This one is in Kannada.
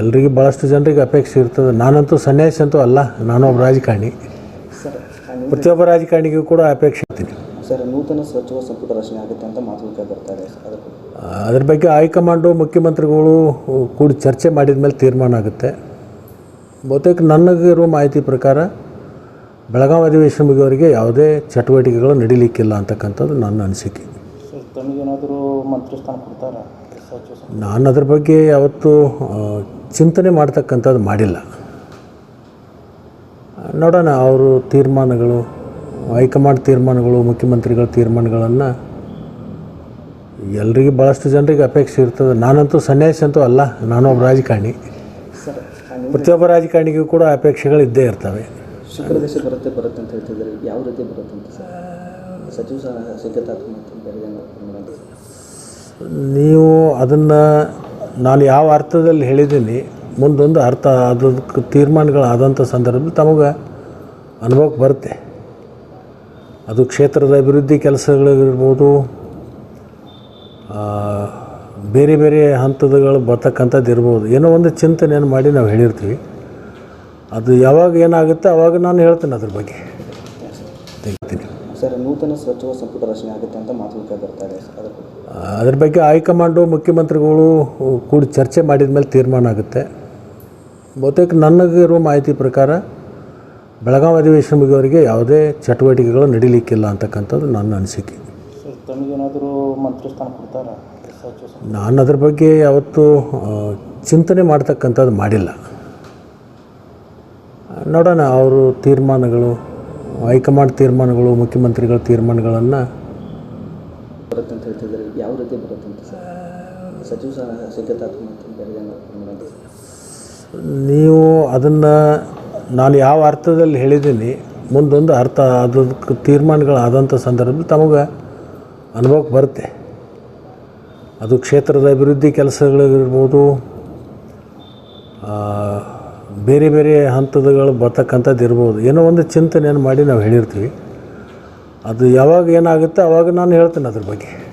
ಎಲ್ರಿಗೂ ಭಾಳಷ್ಟು ಜನರಿಗೆ ಅಪೇಕ್ಷೆ ಇರ್ತದೆ. ನಾನಂತೂ ಸನ್ಯಾಸಿ ಅಂತೂ ಅಲ್ಲ ನಾನೊಬ್ಬ ರಾಜಕಾರಣಿ. ಪ್ರತಿಯೊಬ್ಬ ರಾಜಕಾರಣಿಗೂ ಕೂಡ ಅಪೇಕ್ಷೆ ಇರ್ತೀನಿ. ಸರ್ ನೂತನ ಸಚಿವ ಸಂಪುಟ ರಚನೆ ಆಗುತ್ತೆ ಅಂತ ಮಾತುಕತೆ ಬರ್ತಾರೆ. ಅದ್ರ ಬಗ್ಗೆ? ಹೈಕಮಾಂಡು ಮುಖ್ಯಮಂತ್ರಿಗಳು ಕೂಡಿ ಚರ್ಚೆ ಮಾಡಿದ ಮೇಲೆ ತೀರ್ಮಾನ ಆಗುತ್ತೆ. ಬಹುತೇಕ ನನಗಿರುವ ಮಾಹಿತಿ ಪ್ರಕಾರ ಬೆಳಗಾವಿ ಅಧಿವೇಶನ ಮುಗಿಯೋರಿಗೆ ಯಾವುದೇ ಚಟುವಟಿಕೆಗಳು ನಡೀಲಿಕ್ಕಿಲ್ಲ ಅಂತಕ್ಕಂಥದ್ದು ನನ್ನ ಅನಿಸಿಕೆ. ಸರ್ ತಮಗೇನಾದರೂ ಮಂತ್ರಿ ಸ್ಥಾನ ಕೊಡ್ತಾರಾ? ನಾನು ಅದ್ರ ಬಗ್ಗೆ ಯಾವತ್ತೂ ಚಿಂತನೆ ಮಾಡ್ತಕ್ಕಂಥದ್ದು ಮಾಡಿಲ್ಲ. ನೋಡೋಣ ಅವರು ತೀರ್ಮಾನಗಳು ಹೈಕಮಾಂಡ್ ತೀರ್ಮಾನಗಳು ಮುಖ್ಯಮಂತ್ರಿಗಳ ತೀರ್ಮಾನಗಳನ್ನು ಎಲ್ರಿಗೂ ಭಾಳಷ್ಟು ಜನರಿಗೆ ಅಪೇಕ್ಷೆ ಇರ್ತದೆ. ನಾನಂತೂ ಸನ್ಯಾಸಿ ಅಂತೂ ಅಲ್ಲ ಒಬ್ಬ ರಾಜಕಾರಣಿ. ಪ್ರತಿಯೊಬ್ಬ ರಾಜಕಾರಣಿಗೂ ಕೂಡ ಅಪೇಕ್ಷೆಗಳು ಇದ್ದೇ ಇರ್ತವೆ. ಬರುತ್ತೆ ಬರುತ್ತೆ ಅಂತ ಹೇಳ್ತಿದ್ದಾರೆ. ಯಾವ ರೀತಿ ಬರುತ್ತೆ ಅಂತ ಸಚಿವ ನೀವು ಅದನ್ನು ನಾನು ಯಾವ ಅರ್ಥದಲ್ಲಿ ಹೇಳಿದ್ದೀನಿ, ಮುಂದೊಂದು ಅರ್ಥ ಅದಕ್ಕೆ ತೀರ್ಮಾನಗಳಾದಂಥ ಸಂದರ್ಭದಲ್ಲಿ ತಮಗೆ ಅನುಭವಕ್ಕೆ ಬರುತ್ತೆ. ಅದು ಕ್ಷೇತ್ರದ ಅಭಿವೃದ್ಧಿ ಕೆಲಸಗಳಿರ್ಬೋದು ಬೇರೆ ಬೇರೆ ಹಂತದಗಳು ಬರ್ತಕ್ಕಂಥದ್ದು ಇರ್ಬೋದು ಏನೋ ಒಂದು ಚಿಂತನೆಯನ್ನು ಮಾಡಿ ನಾವು ಹೇಳಿರ್ತೀವಿ. ಅದು ಯಾವಾಗ ಏನಾಗುತ್ತೆ ಅವಾಗ ನಾನು ಹೇಳ್ತೇನೆ ಅದ್ರ ಬಗ್ಗೆ. ತೆಗಿತೀನಿ ಸರ್ ನೂತನ ಸಚಿವ ಸಂಪುಟ ರಚನೆ ಆಗುತ್ತೆ ಅಂತ ಮಾತುಕತೆ ಬರ್ತಾ ಇದೆ. ಅದ್ರ ಬಗ್ಗೆ ಹೈಕಮಾಂಡು ಮುಖ್ಯಮಂತ್ರಿಗಳು ಕೂಡಿ ಚರ್ಚೆ ಮಾಡಿದ ಮೇಲೆ ತೀರ್ಮಾನ ಆಗುತ್ತೆ. ಬಹುತೇಕ ನನಗಿರುವ ಮಾಹಿತಿ ಪ್ರಕಾರ ಬೆಳಗಾವಿ ಅಧಿವೇಶನ ಮುಗಿಯೋರಿಗೆ ಯಾವುದೇ ಚಟುವಟಿಕೆಗಳು ನಡೀಲಿಕ್ಕಿಲ್ಲ ಅಂತಕ್ಕಂಥದ್ದು ನನ್ನ ಅನಿಸಿಕೆ. ನಾನು ಅದ್ರ ಬಗ್ಗೆ ಯಾವತ್ತೂ ಚಿಂತನೆ ಮಾಡ್ತಕ್ಕಂಥದ್ದು ಮಾಡಿಲ್ಲ. ನೋಡೋಣ ಅವರು ತೀರ್ಮಾನಗಳು ಹೈಕಮಾಂಡ್ ತೀರ್ಮಾನಗಳು ಮುಖ್ಯಮಂತ್ರಿಗಳ ತೀರ್ಮಾನಗಳನ್ನು ಯಾವ ರೀತಿ ನೀವು ಅದನ್ನು ನಾನು ಯಾವ ಅರ್ಥದಲ್ಲಿ ಹೇಳಿದ್ದೀನಿ ಮುಂದೊಂದು ಅರ್ಥ ಅದಕ್ಕೆ ತೀರ್ಮಾನಗಳಾದಂಥ ಸಂದರ್ಭದಲ್ಲಿ ತಮಗೆ ಅನುಭವಕ್ಕೆ ಬರುತ್ತೆ. ಅದು ಕ್ಷೇತ್ರದ ಅಭಿವೃದ್ಧಿ ಕೆಲಸಗಳಿರ್ಬೋದು ಬೇರೆ ಬೇರೆ ಹಂತದಗಳು ಬರ್ತಕ್ಕಂಥದ್ದು ಇರ್ಬೋದು. ಏನೋ ಒಂದು ಚಿಂತನೆಯನ್ನು ಮಾಡಿ ನಾವು ಹೇಳಿರ್ತೀವಿ. ಅದು ಯಾವಾಗ ಏನಾಗುತ್ತೆ ಅವಾಗ ನಾನು ಹೇಳ್ತೇನೆ ಅದ್ರ ಬಗ್ಗೆ.